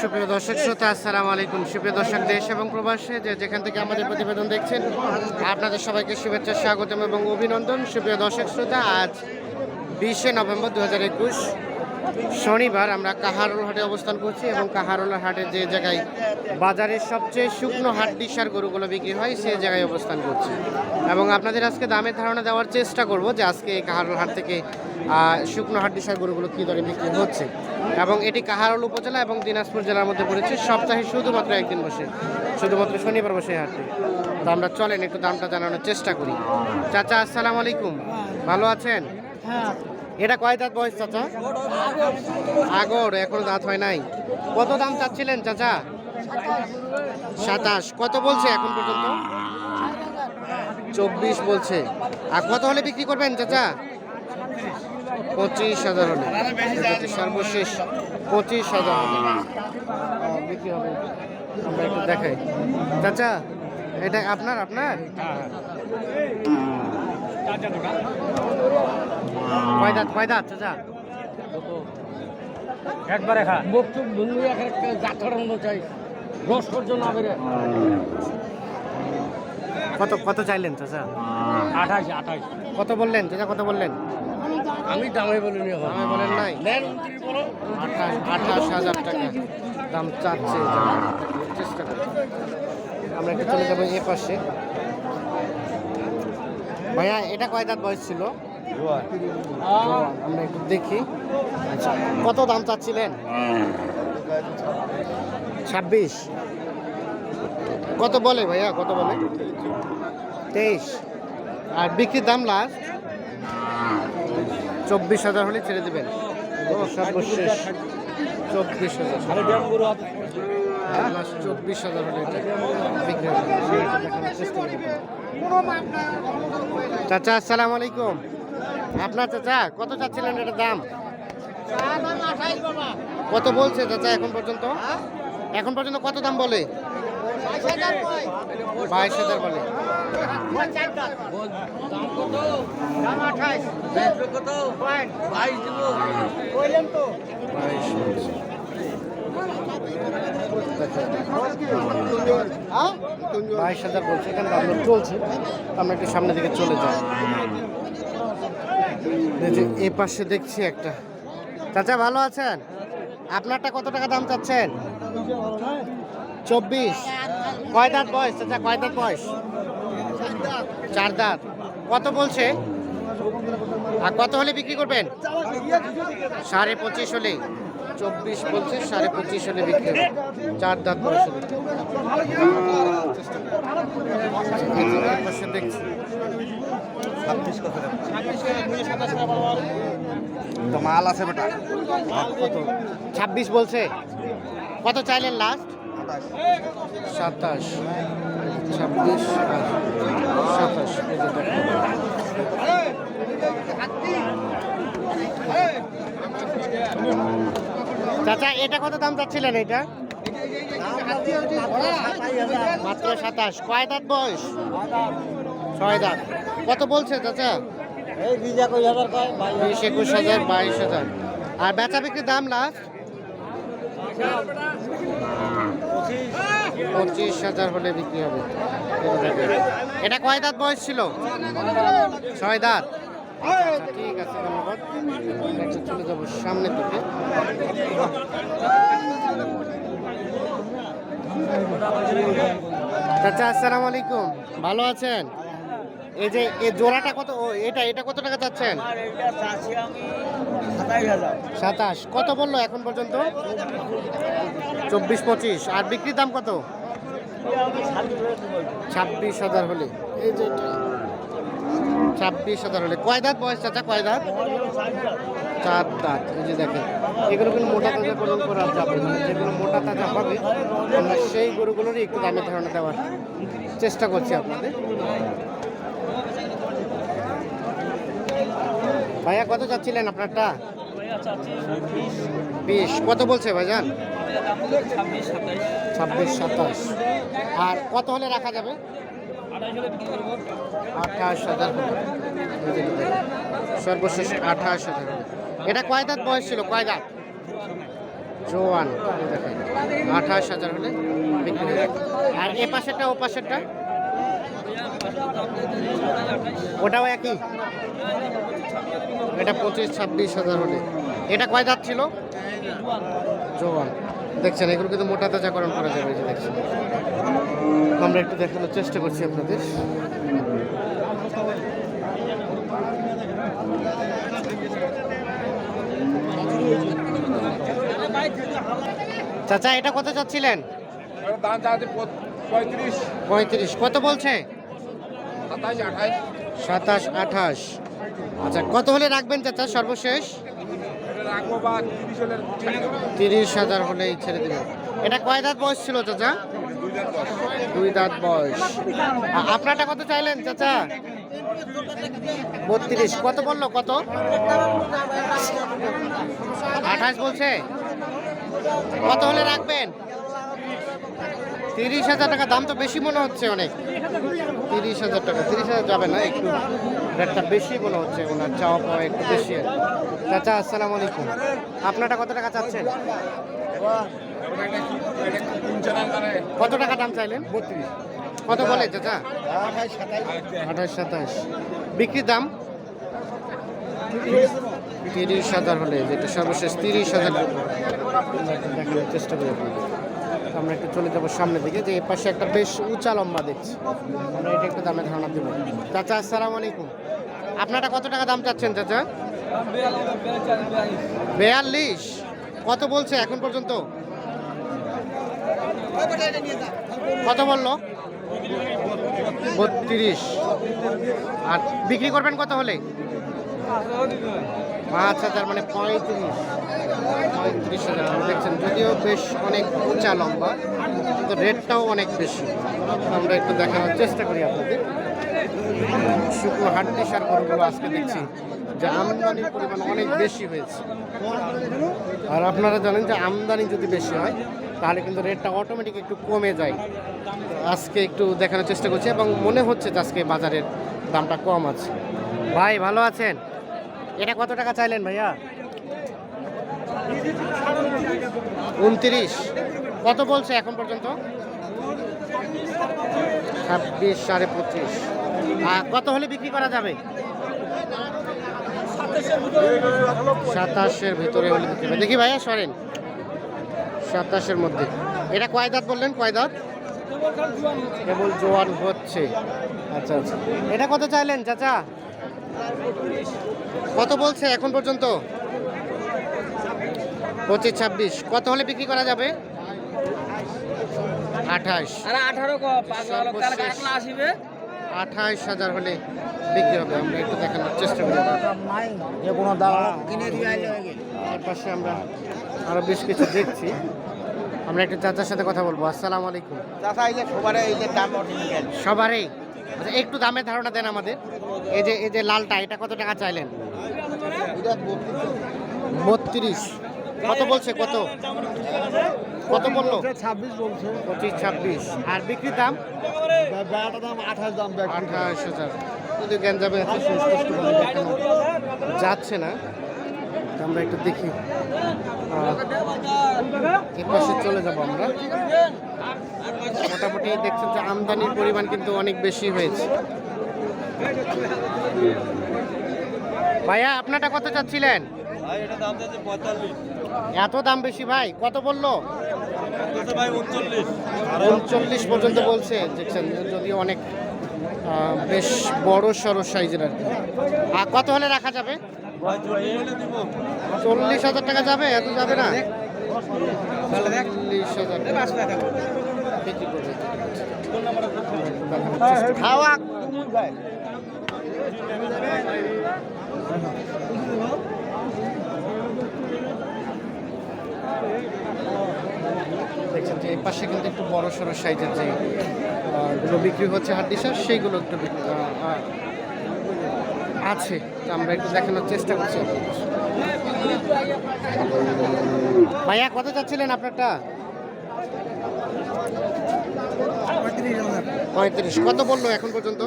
সুপ্রিয় দর্শক শ্রোতা, আসসালামু আলাইকুম। সুপ্রিয় দর্শক, দেশ এবং প্রবাসে যে যেখান থেকে আমাদের প্রতিবেদন দেখছেন, আপনাদের সবাইকে শুভেচ্ছা, স্বাগতম এবং অভিনন্দন। সুপ্রিয় দর্শক, শ্রোতা, আজ বিশে নভেম্বর দু হাজার একুশ শনিবার আমরা কাহারোল হাটে অবস্থান করছি এবং কাহারোল হাটে যে জায়গায় বাজারের সবচেয়ে শুকনো হাট দিশার গরুগুলো বিক্রি হয় সেই জায়গায় অবস্থান করছি। এবং আপনাদের আজকে দামের ধারণা দেওয়ার চেষ্টা করব যে আজকে এই কাহারোল হাট থেকে শুকনো হাট দিশার গরুগুলো কী দরে বিক্রি হচ্ছে। এবং এটি কাহারোল উপজেলা এবং দিনাজপুর জেলার মধ্যে পড়েছে। সপ্তাহে শুধুমাত্র একদিন বসে শুধুমাত্র শনিবার বসে হাটটি। তো আমরা চলেন একটু দামটা জানানোর চেষ্টা করি। চাচা আসসালামু আলাইকুম। ভালো আছেন? এটা কয় দাঁত বয়স, চাচা? আগর, এখনও দাঁত হয় নাই। কত দাম চাচ্ছিলেন, চাচা? সাতাশ। কত বলছে এখন পর্যন্ত? চব্বিশ বলছে। আর কত হলে বিক্রি করবেন, চাচা? পঁচিশ হাজার হলে। সর্বশেষ পঁচিশ হাজার বিক্রি হবে। আমরা একটু দেখাই। চাচা, এটা আপনার আপনার? কয় দাঁত কয় দাঁত চাচা। একবারে খা। মুখ টুক ভুলবি এক একটা জাতর মতো চাই। রস পর্যন্ত না বেরে কত কত চাইলেন চাচা? আঠাশ আঠাশ। কত বললেন চাচা কত বললেন? আমি দামে বলিনি দামে বলেন নাই? নেন আঠাশ আঠাশ হাজার টাকা। দাম চাচ্ছে চেষ্টা করি আমরা একটু চলে যাব এ পাশে। ভাইয়া এটা কয় দাঁত বয়স ছিল? আমরা একটু দেখি। আচ্ছা কত দাম চাচ্ছিলেন? ছাব্বিশ। কত বলে ভাইয়া? কত বলে? তেইশ। আর বিক্রির দাম লাস্ট চব্বিশ হাজার হলে ছেড়ে দেবেন। সর্বশেষ চব্বিশ হাজার। চব্বিশ হাজার হলে। চাচা আসসালামু আলাইকুম। আপনার চাচা, কত চাচ্ছিলেন এটার দাম? কত বলছে চাচা এখন পর্যন্ত? এখন পর্যন্ত কত দাম বলে? বাইশ হাজার বলে। বাইশ হাজার বলছে, এখানে দাম চলছে আমরা একটু সামনের দিকে চলে যাই। এ পাশে দেখছি একটা। চাচা, ভালো আছেন? আপনারটা কত টাকা দাম চাচ্ছেন? চব্বিশ। কয় দাঁত বয়স, চাচা? কয় দাঁত বয়স? চার দাঁত। কত বলছে? আর কত হলে বিক্রি করবেন? সাড়ে পঁচিশ হলে। চব্বিশ বলছে, সাড়ে পঁচিশ হলে বিক্রি চার দাঁত বয়স হলে তো মাল আছে বেটা। কত ছাব্বিশ বলছে। কত চাইলেন লাস্ট সাতাশ। ছাব্বিশ সাতাশ। চাচা এটা কত দাম চাচ্ছিলেন এটা? মাত্র সাতাশ। কয় দাঁত বয়স? ছয় দাঁত কত বলছে চাচা? এই বিশ একুশ হাজার বিশ একুশ হাজার বাইশ হাজার। আর বেচা বিক্রির দাম লাস্ট? পঁচিশ। হাজার হলে বিক্রি হবে। এটা কয় দাঁত বয়স ছিল? ছয় দাঁত। আচ্ছা, ঠিক আছে ধন্যবাদ। চলে যাব সামনের দিকে। চাচা আসসালামু আলাইকুম। ভালো আছেন? এই যে এই জোড়াটা কত ও এটা এটা কত টাকা চাচ্ছেন? সাতাশ। কত বলল এখন পর্যন্ত? চব্বিশ পঁচিশ। আর বিক্রির দাম কত? ছাব্বিশ হাজার হলে। এই যে ছাব্বিশ হাজার হলে। কয় দাঁত বয়স চাচা? কয় দাঁত? চার দাঁত। এই যে দেখেন এগুলো কিন্তু মোটা তাজা গরু করা যাবে না। যেগুলো মোটা তাজা হবে আমরা সেই গরুগুলোরই একটু দামের ধারণা দেওয়ার চেষ্টা করছি আপনাদের। ভাইয়া কত চাচ্ছিলেন আপনারটা? বিশ। কত বলছে ভাইজান? ছাব্বিশ সাতাশ আর কত হলে রাখা যাবে? আঠাশ হাজার সর্বশেষ আঠাশ হাজার এটা কয় দাঁত বয়স ছিল? কয় দাঁত? জোয়ান। দেখেন আঠাশ হাজার হলে বিক্রি আর এ পাশেরটা ও পাশেরটা? ওটাও একই? এটা পঁচিশ ছাব্বিশ হাজার হলে। এটা কয় দাঁত ছিল? জোয়ান। দেখছেন এগুলো কিন্তু মোটা তাজাকরণ করা যাবে যে দেখছেন। আমরা একটু দেখানোর চেষ্টা করছি আপনাদের। চাচা এটা কত চাচ্ছিলেন? পঁয়ত্রিশ। পঁয়ত্রিশ। কত বলছে? সাতাশ আঠাশ। আচ্ছা কত হলে রাখবেন চাচা সর্বশেষ? তিরিশ হাজার হলেই ছেড়ে দেবেন। এটা কয় দাঁত বয়স ছিল চাচা? দুই দাঁত বয়স। আপনারটা কত চাইলেন চাচা? বত্রিশ। কত বলল, কত? আঠাশ বলছে? কত হলে রাখবেন? তিরিশ হাজার টাকা, দাম তো বেশি মনে হচ্ছে অনেক। তিরিশ হাজার টাকা, তিরিশ হাজার যাবে না, একটু রেটটা বেশি মনে হচ্ছে ওনার, চাওয়া পাওয়া একটু বেশি। চাচা, আসসালামু আলাইকুম। আপনারটা কত টাকা চাচ্ছেন? কত টাকা দাম চাইলেন? বত্রিশ কত বলে চাচা? আঠাশ সাতাশ। বিক্রির দাম? তিরিশ হাজার হলে যেটা সর্বশেষ তিরিশ হাজার। চেষ্টা করি আপনাদের আমরা একটু চলে যাব সামনের দিকে। যে পাশে একটা বেশ উঁচা লম্বা দেখছি আমরা এটা একটু দামে ধারণা দেবো। চাচা, আসসালামু আলাইকুম। আপনারা কত টাকা দাম চাচ্ছেন, চাচা? বেয়াল্লিশ। কত বলছে এখন পর্যন্ত? কত বলল? বত্রিশ। আর বিক্রি করবেন কত হলে? পাঁচ হাজার মানে পঁয়ত্রিশ। পঁয়ত্রিশ হাজার দেখছেন, যদিও বেশ অনেক উঁচা লম্বা তো রেটটাও অনেক বেশি। আমরা একটু দেখানোর চেষ্টা করি আপনাদের। শুকনো হাড্ডি সার গরুগুলো আজকে দেখছি, যে আমদানির পরিমাণ অনেক বেশি হয়েছে। আর আপনারা জানেন যে আমদানি যদি বেশি হয়, তাহলে কিন্তু রেটটা অটোমেটিক একটু কমে যায়। আজকে একটু দেখানোর চেষ্টা করছি, এবং মনে হচ্ছে যে আজকে বাজারের দামটা কম আছে। ভাই, ভালো আছেন? এটা কত টাকা চাইলেন ভাইয়া? উনত্রিশ। কত বলছে এখন পর্যন্ত? ছাব্বিশ সাড়ে পঁচিশ। কত হলে বিক্রি করা যাবে? সাতাশের ভিতরে হলে বিক্রি হবে। দেখি ভাইয়া সরেন। সাতাশের মধ্যে। এটা কয় দাঁত বললেন? কয় দাঁত? কেবল জোয়ান হচ্ছে। আচ্ছা আচ্ছা। এটা কত চাইলেন চাচা? কত বলছে এখন পর্যন্ত? পঁচিশ ছাব্বিশ। কত হলে বিক্রি করা যাবে? আঠাশ। আঠাশ হাজার হলে বিক্রি হবে। আমরা একটু দেখানোর চেষ্টা করি। যে কোনো এর পাশে আমরা আরও বেশ কিছু দেখছি। আমরা একটু চাচার সাথে কথা বলব। আসসালামু আলাইকুম। এই যে দাম সবারই? আচ্ছা একটু দামের ধারণা দেন আমাদের। এই যে এই যে লালটা, এটা কত টাকা চাইলেন? বত্রিশ। কত বলছে? কত? কত বলল? ছাব্বিশ বলছে পঁচিশ, ছাব্বিশ। আর বিক্রির দাম? দাম আঠাশ দাম আঠাশ হাজার যদি এত সুস্পষ্টভাবে যাচ্ছে না। আমরা একটু দেখি। আহ, এর পাশে চলে যাব আমরা। মোটামুটি দেখছেন যে আমদানির পরিমাণ কিন্তু অনেক বেশি হয়েছে। ভাইয়া আপনারটা কত চাচ্ছিলেন? এত দাম বেশি ভাই কত বলল? উনচল্লিশ। পর্যন্ত বলছে দেখছেন যদিও অনেক বেশ বড় সড়ো সাইজের আর কি। আর কত হলে রাখা যাবে? চল্লিশ হাজার টাকা যাবে, এত যাবে না। চল্লিশ হাজার। খাওয়া। দেখছেন যে এই পাশে কিন্তু একটু বড় সড়ো সাইজের যে গুলো বিক্রি হচ্ছে হাড্ডি সার সেইগুলো একটু আছে। তো আমরা একটু দেখানোর চেষ্টা করছি। ভাইয়া কত যাচ্ছিলেন আপনারটা? পঁয়ত্রিশ। কত বলল এখন পর্যন্ত?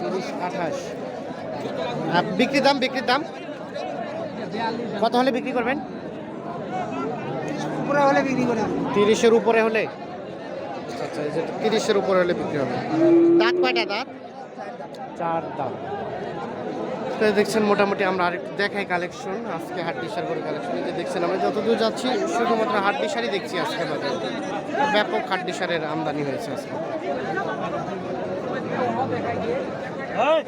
তিরিশ আঠাশ বিক্রির দাম বিক্রির দাম? কত হলে বিক্রি করবেন? উপরে হলে বিক্রি করে তিরিশের উপরে হলে? আচ্ছা তিরিশের উপরে হলে বিক্রি হবে। দাঁত কয়টা দাঁত? চার দাম। তো দেখছেন, মোটামুটি আমরা আরেকটু দেখাই কালেকশন আজকে হাট ডিসার করে কালেকশন এই যে দেখছেন, আমরা যতদূর যাচ্ছি, শুধুমাত্র হাট ডিসারই দেখছি আজকে বাজারে ব্যাপক হাট ডিসারের আমদানি হয়েছে আজকে। হ্যাঁ